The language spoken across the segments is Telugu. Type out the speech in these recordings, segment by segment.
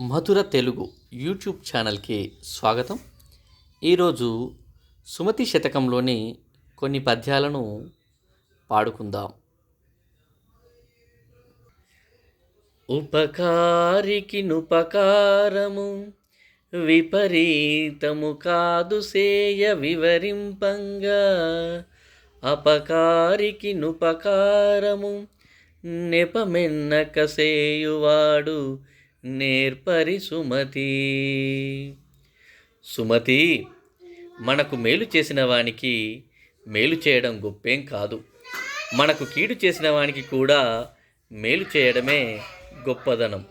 మధుర తెలుగు యూట్యూబ్ ఛానల్కి స్వాగతం. ఈరోజు సుమతి శతకంలోని కొన్ని పద్యాలను పాడుకుందాం. ఉపకారికి నుపకారము విపరీతము కాదు సేయ వివరింపంగా. అపకారికి నుపకారము నెపమెన్నక సేయువాడు నేర్పరి సుమతి. సుమతి మనకు మేలు చేసిన వానికి మేలు చేయడం గొప్పేం కాదు. మనకు కీడు చేసిన వానికి కూడా మేలు చేయడమే గొప్పదనం.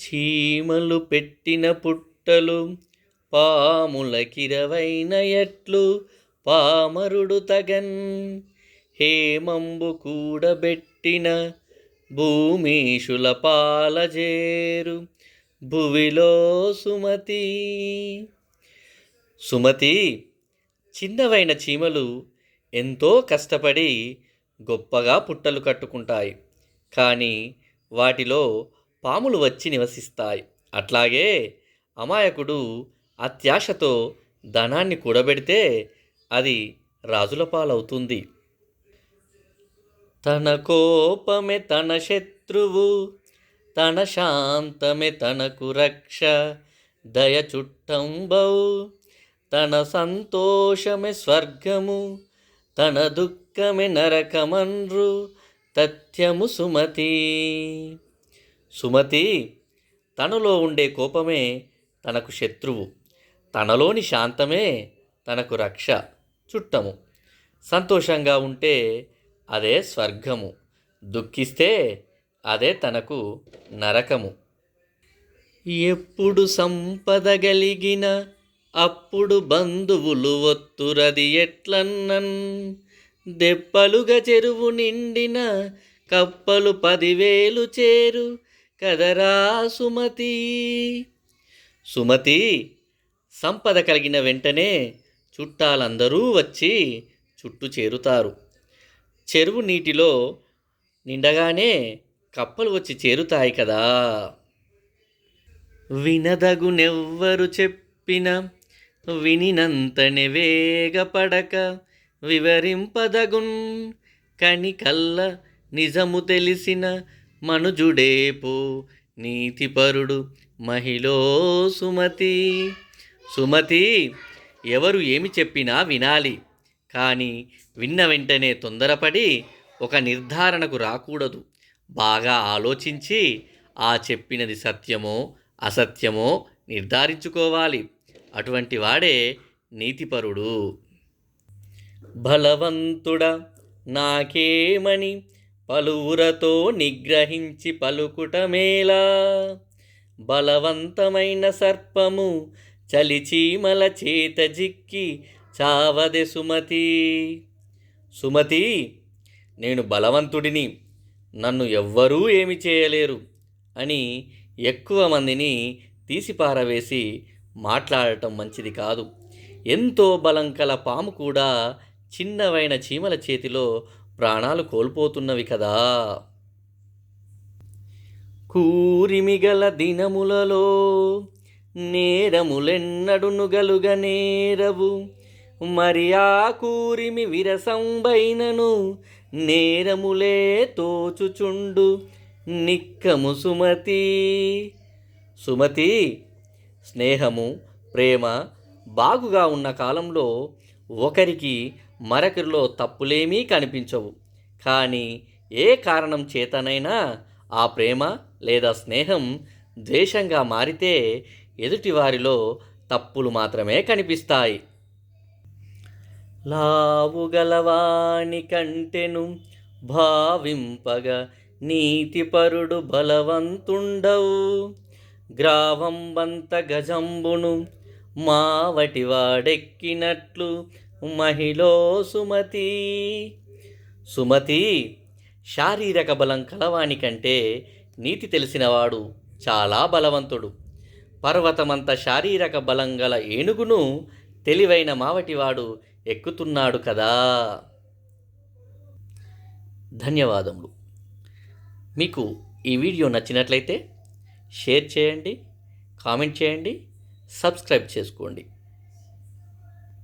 చీమలు పెట్టిన పుట్టలు పాములకిరవైన ఎట్లు పామరుడు తగన్. హేమంబు కూడబెట్టిన భూమీషుల పాలజేరు భువిలో సుమతి. సుమతి చిన్నవైన చీమలు ఎంతో కష్టపడి గొప్పగా పుట్టలు కట్టుకుంటాయి. కానీ వాటిలో పాములు వచ్చి నివసిస్తాయి. అట్లాగే అమాయకుడు అత్యాశతో ధనాన్ని కూడబెడితే అది రాజుల పాలవుతుంది. తన కోపమే తన శత్రువు తన శాంతమే తనకు రక్ష. దయ చుట్టంబౌ తన సంతోషమే స్వర్గము తన దుఃఖమే నరకమన్రు తథ్యము సుమతి. సుమతి తనలో ఉండే కోపమే తనకు శత్రువు తనలోని శాంతమే తనకు రక్ష. చుట్టము సంతోషంగా ఉంటే అదే స్వర్గము. దుఃఖిస్తే అదే తనకు నరకము. ఎప్పుడు సంపద గలిగిన అప్పుడు బంధువులు ఒత్తురది ఎట్లన్నన్? దెప్పలుగా చెరువు నిండిన కప్పలు పదివేలు చేరు కదరా సుమతి? సుమతి సంపద కలిగిన వెంటనే చుట్టాలందరూ వచ్చి చుట్టూ చేరుతారు. చెరువు నీటిలో నిండగానే కప్పలు వచ్చి చేరుతాయి కదా. వినదగునెవ్వరు చెప్పిన వినినంతనే వేగపడక వివరింపదగున్ కనికల్ల నిజము తెలిసిన మనుజుడేపు నీతిపరుడు మహిళో సుమతి. సుమతి ఎవరు ఏమి చెప్పినా వినాలి. కానీ విన్న వెంటనే తొందరపడి ఒక నిర్ధారణకు రాకూడదు. బాగా ఆలోచించి ఆ చెప్పినది సత్యమో అసత్యమో నిర్ధారించుకోవాలి. అటువంటి వాడే నీతిపరుడు. బలవంతుడ నాకేమని? పలువురతో నిగ్రహించి పలుకుటమేలా బలవంతమైన సర్పము చలిచీమల చేత జిక్కి చావదె సుమతి. సుమతి నేను బలవంతుడిని నన్ను ఎవ్వరూ ఏమి చేయలేరు అని ఎక్కువ మందిని తీసిపారవేసి మాట్లాడటం మంచిది కాదు. ఎంతో బలం కల పాము కూడా చిన్నవైన చీమల చేతిలో ప్రాణాలు కోల్పోతున్నవి కదా. కూరిమిగల దినములలో నేరములెన్నడునుగలుగ నేరవు మరి ఆ కూరిమి విరసంబైనను నేరములే తోచుచుండు నిక్కము సుమతి. సుమతి స్నేహము ప్రేమ బాగుగా ఉన్న కాలంలో ఒకరికి మరొకరిలో తప్పులేమీ కనిపించవు. కానీ ఏ కారణం చేతనైనా ఆ ప్రేమ లేదా స్నేహం ద్వేషంగా మారితే ఎదుటివారిలో తప్పులు మాత్రమే కనిపిస్తాయి. లావుగలవాని కంటెను భావింపగ నీతిపరుడు బలవంతుండవు. గ్రావంబంత గజంబును మావటివాడెక్కినట్లు మహిళో సుమతి. సుమతి శారీరక బలం కలవాని కంటే నీతి తెలిసినవాడు చాలా బలవంతుడు. పర్వతమంత శారీరక బలం గల ఏనుగును తెలివైన మావటివాడు ఎక్కుతున్నాడు కదా. ధన్యవాదములు. మీకు ఈ వీడియో నచ్చినట్లయితే షేర్ చేయండి కామెంట్ చేయండి సబ్స్క్రైబ్ చేసుకోండి.